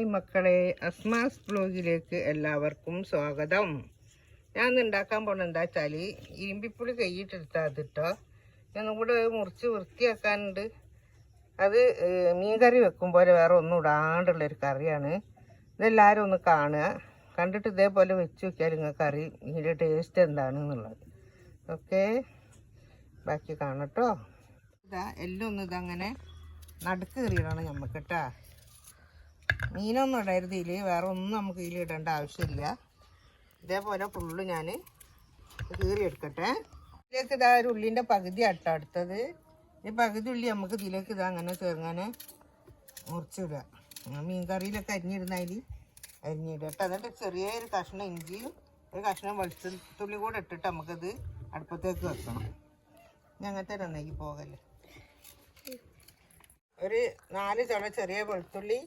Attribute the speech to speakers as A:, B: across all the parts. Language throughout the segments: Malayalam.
A: ഹായ് മക്കളെ അസ്മാസ് ബ്ലോഗിലേക്ക് എല്ലാവർക്കും സ്വാഗതം. ഞാൻ ഉണ്ടാക്കാൻ പോണ എന്താ വെച്ചാൽ ഇരുമ്പിപ്പുളി കൈയിട്ടെടുത്താൽ അതിട്ടോ ഞാൻ കൂടെ മുറിച്ച് വൃത്തിയാക്കാനുണ്ട്. അത് മീൻ കറി വെക്കുമ്പോൾ വേറെ ഒന്നും ഇടാണ്ടുള്ളൊരു കറിയാണ്. ഇതെല്ലാവരും ഒന്ന് കാണുക. കണ്ടിട്ട് ഇതേപോലെ വെച്ച് നോക്കിയാൽ നിങ്ങൾക്ക് കറി ഇതിന്റെ ടേസ്റ്റ് എന്താണെന്നുള്ളത്. ഓക്കെ? ബാക്കി കാണട്ടോ ഇതാ എല്ലാം ഒന്ന് ഇതങ്ങനെ നടുക്ക് കറിയിടണം നമുക്ക് കേട്ടാ മീനൊന്നും ഇടരുത് ഇതിൽ വേറെ ഒന്നും നമുക്ക് ഇതിൽ ഇടേണ്ട ആവശ്യമില്ല. ഇതേപോലെ ഫുള്ള് ഞാൻ കീറി എടുക്കട്ടെ ഇതിലേക്ക് ഇതാ ഒരു ഉള്ളിന്റെ പകുതി അട്ട അടുത്തത്. ഈ പകുതി ഉള്ളി നമുക്ക് ഇതിലേക്ക് ഇതാ അങ്ങനെ ചേർങ്ങനെ മുറിച്ചിടുക. മീൻ കറിയിലൊക്കെ അരിഞ്ഞിടുന്ന അതിൽ അരിഞ്ഞിടുക. കേട്ടോ എന്നിട്ട് ചെറിയൊരു കഷ്ണം ഇഞ്ചിയും ഒരു കഷ്ണം വെളുത്തുള്ളി കൂടെ ഇട്ടിട്ട് നമുക്കത് അടുപ്പത്തേക്ക് വെക്കണം. ഇനി അങ്ങനത്തെ നന്നാക്കി പോകല്ലേ. ഒരു നാല് ചുള ചെറിയ വെളുത്തുള്ളി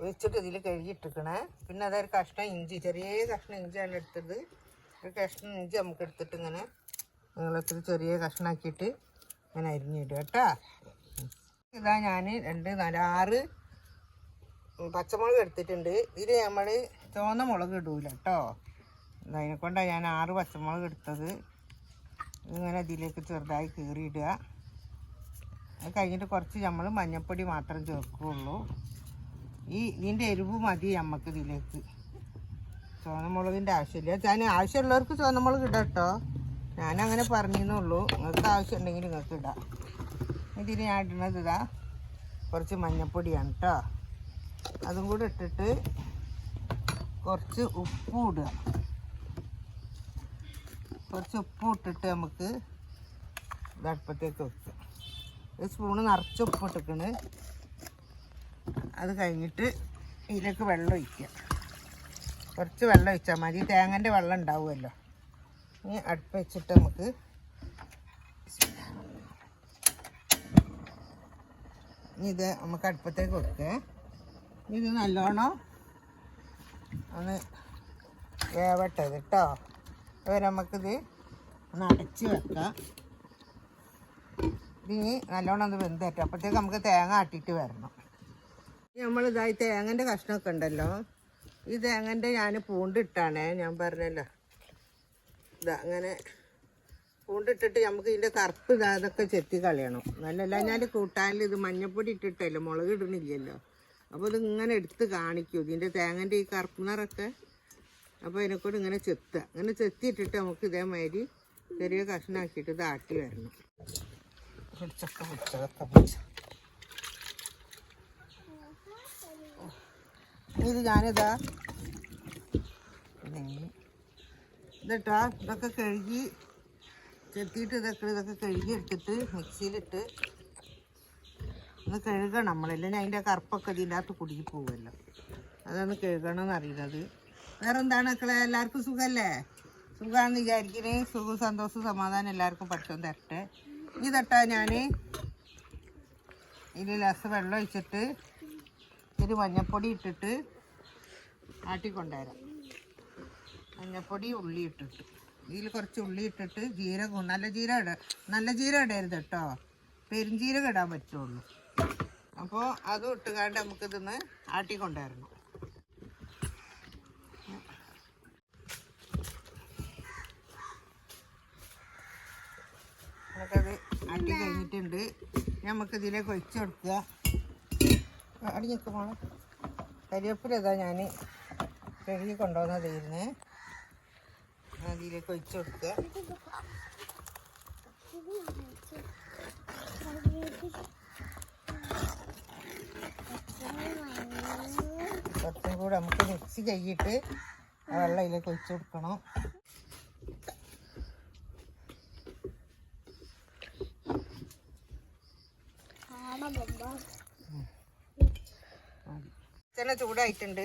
A: ഒഴിച്ചിട്ട് ഇതിൽ കഴുകിയിട്ടിരിക്കണേ. പിന്നെ അതൊരു കഷ്ണം ഇഞ്ചി ചെറിയ കഷ്ണം ഇഞ്ചിയാണ് എടുത്തത്. ഒരു കഷ്ണം ഇഞ്ചി നമുക്ക് എടുത്തിട്ട് ഇങ്ങനെ നീളത്തിൽ ചെറിയ കഷ്ണാക്കിയിട്ട് ഇങ്ങനെ അരിഞ്ഞിടും കേട്ടോ. ഇതാ ഞാൻ രണ്ട് നാല് ആറ് പച്ചമുളക് എടുത്തിട്ടുണ്ട്. ഇതിൽ നമ്മൾ ചുവന്ന മുളക് ഇടൂല കേട്ടോ. അതിനെ കൊണ്ടാണ് ഞാൻ ആറ് പച്ചമുളക് എടുത്തത്. ഇങ്ങനെ ഇതിലേക്ക് ചെറുതായി കീറിയിടുക. അത് കഴിഞ്ഞിട്ട് കുറച്ച് നമ്മൾ മഞ്ഞൾപ്പൊടി മാത്രം ചേർക്കുകയുള്ളൂ ഈ ഇതിന്റെ എരിവ് മതി നമുക്ക് ഇതിലേക്ക്. ചുവന്നമുളകിന്റെ ആവശ്യമില്ല. ഞാൻ ആവശ്യമുള്ളവർക്ക് ചുവന്നമുളക് ഇടാം കേട്ടോ ഞാനങ്ങനെ പറഞ്ഞെന്നുള്ളൂ നിങ്ങൾക്ക് ആവശ്യം ഉണ്ടെങ്കിൽ നിങ്ങൾക്ക് ഇടാം. ഇതിന് ഞാൻ ഇടുന്നത് ഇതാ. കുറച്ച് മഞ്ഞപ്പൊടിയാണ് കേട്ടോ അതും കൂടെ ഇട്ടിട്ട് കുറച്ച് ഉപ്പും ഇടുക. കുറച്ച് ഉപ്പും ഇട്ടിട്ട് നമുക്ക് ഇതടുപ്പത്തേക്ക് വെക്കുക ഒരു സ്പൂണ് നിറച്ച് ഉപ്പ് ഇട്ടിക്കണ് അത് കഴിഞ്ഞിട്ട് ഇതിലേക്ക് വെള്ളം ഒഴിക്കുക. കുറച്ച് വെള്ളം ഒഴിച്ചാൽ മതി. തേങ്ങന്റെ വെള്ളം ഉണ്ടാവുമല്ലോ. ഇനി അടുപ്പ് വെച്ചിട്ട് നമുക്ക് ഇനി ഇത് നമുക്ക് അടുപ്പത്തേക്ക് വെക്കുക. ഇത് നല്ലോണം ഒന്ന് വേവട്ടത് കേട്ടോ അതുവരെ നമുക്കിത് ഒന്ന് അടച്ച് വെക്കാം. ഇനി നല്ലോണം ഒന്ന് വെന്തേറ്റം അപ്പോഴത്തേക്ക് നമുക്ക് തേങ്ങ ആട്ടിയിട്ട് വരണം. നമ്മൾ ഇതായി തേങ്ങന്റെ കഷ്ണമൊക്കെ ഉണ്ടല്ലോ. ഈ തേങ്ങന്റെ ഞാൻ പൂണ്ടിട്ടാണേ. ഞാൻ പറഞ്ഞല്ലോ. ഇതാ അങ്ങനെ പൂണ്ടിട്ടിട്ട് നമുക്ക് ഇതിന്റെ കറുപ്പ് ഇതാ അതൊക്കെ ചെത്തി കളയണം. നല്ലല്ല ഞാൻ കൂട്ടാനിൽ ഇത് മഞ്ഞപ്പൊടി ഇട്ടിട്ടല്ലോ മുളക് ഇടണില്ലല്ലോ അപ്പോൾ ഇത് ഇങ്ങനെ എടുത്ത് കാണിക്കൂ. ഇതിന്റെ തേങ്ങന്റെ ഈ കറുപ്പ് നിറൊക്കെ അപ്പോൾ അതിനെക്കൂടെ ഇങ്ങനെ ചെത്തുക. ഇങ്ങനെ ചെത്തിയിട്ടിട്ട് നമുക്ക് ഇതേമാതിരി ചെറിയ കഷ്ണമാക്കിയിട്ട് ഇത് ആട്ടി വരണം. ചക്ക പിടിച്ച ഇത് ഞാനിതാ ഇതിട്ടാ ഇതൊക്കെ കഴുകി ചെത്തിയിട്ട് ഇതൊക്കെ ഇതൊക്കെ കഴുകി എടുത്തിട്ട് മിക്സിയിലിട്ട് ഒന്ന് കഴുകണം നമ്മളല്ലേ ഞാൻ അതിന്റെ കറുപ്പൊക്കെ ഇതിന്റെ അകത്ത് കുടുങ്ങി പോകുമല്ലോ. അതാണ് കഴുകണം എന്നറിയുന്നത് വേറെ എന്താണ് മക്കളെ? എല്ലാവർക്കും സുഖമല്ലേ? സുഖമാണെന്ന് വിചാരിക്കണേ. സുഖം സന്തോഷം സമാധാനം എല്ലാവർക്കും പഠിച്ചോൻ തരട്ടെ. ഇനി തട്ടാ ഞാൻ ഇതിൽ ലസ് വെള്ളം ഒഴിച്ചിട്ട് ഇത്തിരി മഞ്ഞപ്പൊടി ഇട്ടിട്ട് ആട്ടിക്കൊണ്ടുവരാം. മഞ്ഞപ്പൊടി ഉള്ളി ഇട്ടിട്ട്. ഇതിൽ കുറച്ച് ഉള്ളി ഇട്ടിട്ട് ജീരകം നല്ല ജീരകം ഇട നല്ല ജീരകം ഇടരുത് കേട്ടോ. പെരുംജീരകം ഇടാൻ പറ്റുള്ളൂ. അപ്പോൾ അതും ഇട്ടുകാണ്ട് നമുക്കിതൊന്ന് ആട്ടിക്കൊണ്ടുവരണം. നമുക്കത് ആട്ടി കഴിഞ്ഞിട്ടുണ്ട് നമുക്ക് ഇതിലേക്ക് ഒഴിച്ചു കൊടുക്കുക. അടി നിൽക്കുമ്പോൾ കരിവേപ്പില ഞാൻ കഴുകി കൊണ്ടുവന്നതായിരുന്നേ അതിലേക്ക് ഒഴിച്ചു കൊടുക്കുക കുറച്ചും കൂടെ നമുക്ക് മിക്സ് ചെയ്യിട്ട് ആ വെള്ളം ഇതിലേക്ക് ഒഴിച്ചു കൊടുക്കണം. ചില ചൂടായിട്ടുണ്ട്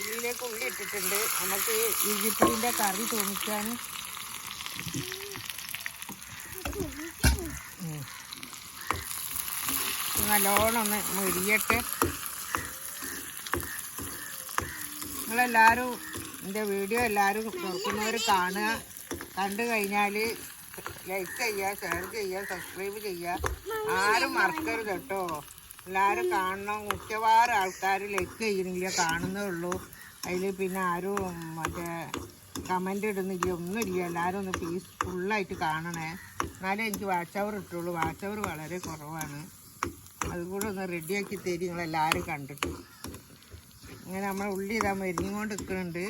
A: ഇതിലേക്ക് ഉള്ളി ഇട്ടിട്ടുണ്ട്. നമുക്ക് ഇഞ്ചിപ്പുളിന്റെ കറി തോന്നിക്കാൻ. നല്ലോണം ഒന്ന് മുരിയട്ടെ. നിങ്ങളെല്ലാവരും എന്റെ വീഡിയോ എല്ലാവരും നോക്കുന്നവർ കാണുക. കണ്ടു കഴിഞ്ഞാൽ ലൈക്ക് ചെയ്യുക ഷെയർ ചെയ്യുക സബ്സ്ക്രൈബ് ചെയ്യുക. ആരും മറക്കരുത് കേട്ടോ. എല്ലാവരും കാണണം. മിക്കവാറും ആൾക്കാർ ലൈക്ക് ചെയ്യുന്നില്ല കാണുന്നേ ഉള്ളൂ. അതിൽ പിന്നെ ആരും മറ്റേ കമന്റ് ഇടുന്നില്ല ഒന്നുമില്ല. എല്ലാവരും ഒന്ന് പീസ് ഫുള്ളായിട്ട് കാണണേ. എന്നാലേ എനിക്ക് വാച്ച് അവർ ഇട്ടുള്ളൂ വാച്ച് അവർ വളരെ കുറവാണ്. അതുകൂടെ ഒന്ന് റെഡിയാക്കി തരും നിങ്ങളെല്ലാവരും കണ്ടിട്ട്. ഇങ്ങനെ നമ്മൾ ഉള്ളി ഇതാ മരിഞ്ഞുകൊണ്ട് നിൽക്കുന്നുണ്ട്.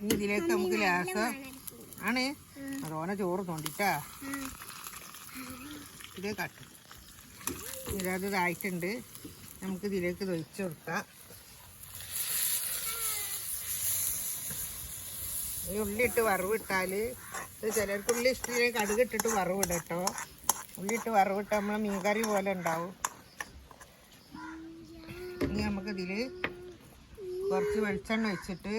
A: ഇനി ഇതിലേക്ക് നമുക്ക് ലാസം ആണ്? അതോനെ ചോറ് തോണ്ടിട്ടാ. ഇതേ കട്ട്. ഇതിനകത്ത് ഇതായിട്ടുണ്ട് നമുക്ക് ഇതിലേക്ക് തൊഴിച്ച് കൊടുക്കാം. ഈ ഉള്ളിയിട്ട് വറവിട്ടാൽ ഇത് ചിലർക്ക് ഉള്ളി ഇഷ്ടത്തിലേക്ക് കടുക് ഇട്ടിട്ട് വറവിടും കേട്ടോ. ഉള്ളിയിട്ട് വറവിട്ട് നമ്മളെ മീൻകറി പോലെ ഉണ്ടാവും. ഇനി നമുക്കിതിൽ കുറച്ച് വെളിച്ചെണ്ണ വെച്ചിട്ട്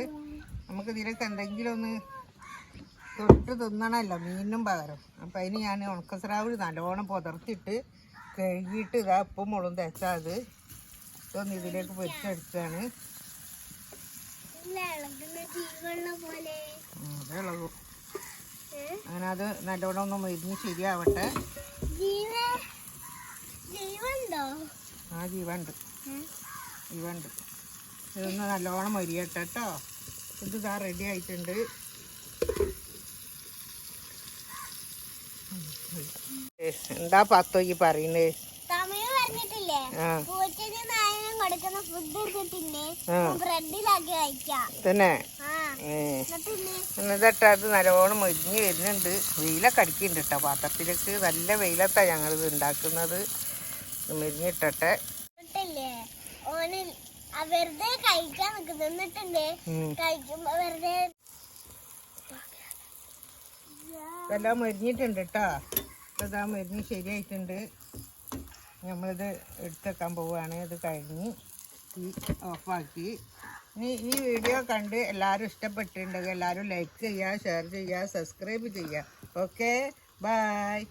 A: നമുക്കിതിലേക്ക് എന്തെങ്കിലും ഒന്ന് തൊട്ട് തിന്നണമല്ലോ മീനിനും പകരം. അപ്പം അതിന് ഞാൻ ഉണക്കസ്രാവ് നല്ലോണം പുതർത്തിട്ട് കഴുകിയിട്ട് ഇതാ ഉപ്പും മുളകും തേച്ചാൽ അത്. ഇതൊന്ന് ഇതിലേക്ക് പൊരിച്ചെടുക്കുകയാണ് അങ്ങനത് അങ്ങനെ അത് നല്ലോണം ഒന്ന് മരുന്ന് ശരിയാവട്ടെ. ആ ജീവണ്ട് ജീവണ്ട് ഇതൊന്ന് നല്ലോണം മരിയട്ടെ കേട്ടോ ഇത് ഇതാ റെഡി ആയിട്ടുണ്ട്. എന്താ പറയുന്നത്
B: ഫുഡ് എടുത്തിട്ടില്ലേ?
A: ആ. തന്നെ? എന്നിട്ട് അത് നല്ലോണം മൊരിഞ്ഞ് വരുന്നുണ്ട്. വെയിലൊക്കെ അടിക്കുന്നുണ്ട് കേട്ടോ പാത്രത്തിലേക്ക് നല്ല വെയിലത്താണ് ഞങ്ങളിത് ഉണ്ടാക്കുന്നത്. മെരിഞ്ഞിട്ടെ
B: എന്നിട്ടില്ലേ? ഓന് ആ വെറുതെ കഴിക്കാൻ കഴിക്കുമ്പോ വെറുതെ
A: മരിഞ്ഞിട്ടുണ്ട് കേട്ടോ ഇതാ മരുന്ന് ശരിയായിട്ടുണ്ട്. നമ്മളിത് എടുത്തേക്കാൻ പോവുകയാണ് ഇത് കഴിഞ്ഞ് തീ ഓഫാക്കി. ഇനി ഈ വീഡിയോ കണ്ട് എല്ലാവരും ഇഷ്ടപ്പെട്ടിട്ടുണ്ടെങ്കിൽ എല്ലാവരും ലൈക്ക് ചെയ്യുക ഷെയർ ചെയ്യുക സബ്സ്ക്രൈബ് ചെയ്യുക. Okay bye